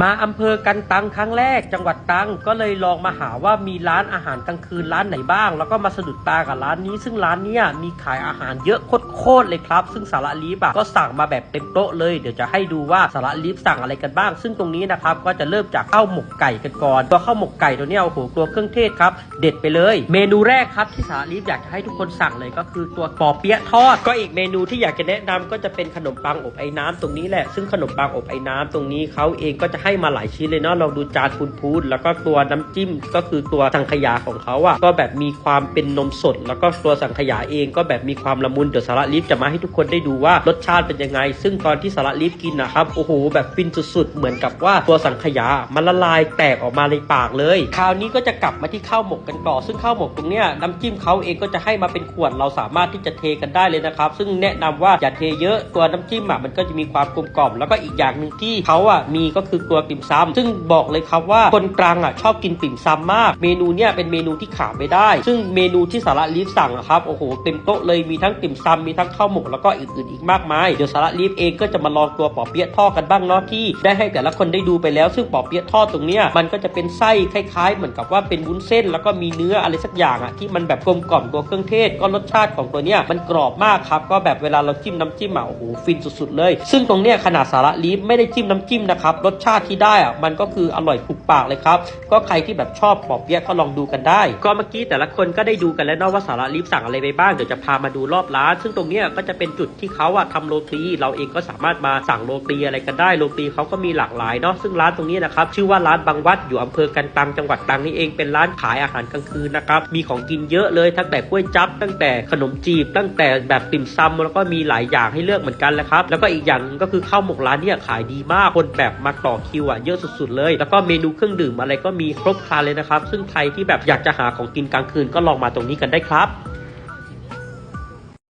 มาอำเภอกันตังครั้งแรกจังหวัดตังก็เลยลองมาหาว่ามีร้านอาหารกลางคืนร้านไหนบ้าง แล้วก็มาสะดุดตากับร้านนี้ ซึ่งร้านเนี้ยมีขายอาหารเยอะโคตรๆเลยครับ ซึ่งสาระลีฟอะก็สั่งมาแบบเต็มโต๊ะเลยเดี๋ยวจะให้ดูว่าสาระลีฟสั่งอะไรกันบ้าง ซึ่งตรงนี้นะครับก็จะเริ่มจากข้าวหมกไก่กันก่อนตัวข้าวหมกไก่ตัวเนี้ยโอ้โหตัวเครื่องเทศครับ เด็ดไปเลย เมนูแรกครับที่สาระลีฟอยากจะให้ทุกคนสั่งเลยก็คือตัวปอเปี๊ยะทอด ก็อีกเมนูที่อยากจะแนะนำก็จะเป็นขนมปังอบไอ้น้ำตรงนี้แหละซึ่งขนมปังอบไอ้น้ำตรงนี้เขาเองก็จะให้มาหลายชิ้นเลยเนาะลองดูจานพูนๆแล้วก็ตัวน้ำจิ้มก็คือตัวสังขยาของเขาอะก็แบบมีความเป็นนมสด แล้วก็ตัวสังขยาเองก็แบบมีความละมุนเดี๋ยวสาระลิฟจะมาให้ทุกคนได้ดูว่ารสชาติเป็นยังไง ซึ่งตอนที่สาระลิฟกินนะครับโอ้โหแบบฟินสุดๆ เหมือนกับว่าตัวสังขยามันละลายแตกออกมาในปากเลย คราวนี้ก็จะกลับมาที่ข้าวหมกกันต่อ ซึ่งข้าวหมกตรงเนี้ยน้ำจิ้มเขาเองก็จะให้มาเป็นขวดเราสามารถที่จะเทกันได้เลยนะครับ ซึ่งแนะนำว่าอย่าเทเยอะตัวน้ำจิ้มอะมันก็จะมีความกลมกล่อมแล้วก็อีกอย่างหนึ่งที่เขาอะมีก็คือตัวติ่มซำซึ่งบอกเลยครับว่าคนตรังอะชอบกินติ่มซำมาก เมนูเนี้ยเป็นเมนูที่ขาดไม่ได้ ซึ่งเมนูที่สาระลีฟสั่งอะครับโอ้โหเต็มโต๊ะเลยมีทั้งติ่มซำมีทั้งข้าวหมกแล้วก็อื่นๆอีกมากมายเดี๋ยวสาระลีฟเองก็จะมาลองตัวปอเปี๊ยะทอดกันบ้างเนาะที่ได้ให้แต่ละคนได้ดูไปแล้ว ซึ่งปอเปี๊ยะทอดตรงเนี้ยมันก็จะเป็นไส้คล้ายๆ เหมือนกับว่าเป็นวุ้นเส้น แล้วก็มีเนื้ออะไรสักอย่างอะที่มันแบบกลมกล่อมตัวเครื่องเทศก็รสชาติของตัวเนี้ยมันกรอบมากครับก็แบบเวลาเราจิ้มน้ำจิ้มอะโอ้โหฟินสุดๆเลย ซึ่งตรงเนี้ยขนาดสาระลีฟไม่ได้จิ้มน้ำจิ้มนะครับรสชาติที่ได้อะมันก็คืออร่อยถูกปากเลยครับ ก็ใครที่แบบชอบปอเปี๊ยะก็ลองดูกันได้ ก็เมื่อกี้แต่ละคนก็ได้ดูกันแล้วนาะว่าสาระลีฟสั่งอะไรไปบ้างเดี๋ยวจะพามาดูรอบร้าน ซึ่งตรงเนี้ยก็จะเป็นจุดที่เขาอะทำโรตีเราเองก็สามารถมาสั่งโรตีอะไรกันได้โรตีเขาก็มีหลากหลายเนาะซึ่งร้านตรงนี้นะครับชื่อว่าร้านบางวัดอยู่อำเภอกันตังจังหวัดตรังนี่เองเป็นร้านขายอาหารกลางคืนนะครับมีของกินเยอะเลยตั้งแต่กล้วยจับตั้งแต่ขนมจีบ ตั้งแต่แบบติ่มซำแล้วก็มีหลายอย่างให้เลือกเหมือนกันแหละครับแล้วก็อีกอย่างหนึ่งก็คือข้าวหมกร้านเนี่ยขายดีมากคนแบบมาต่อคิวอะเยอะสุดๆเลย แล้วก็เมนูเครื่องดื่มอะไรก็มีครบครันเลยนะครับ ซึ่งใครที่แบบอยากจะหาของกินกลางคืนก็ลองมาตรงนี้กันได้ครับ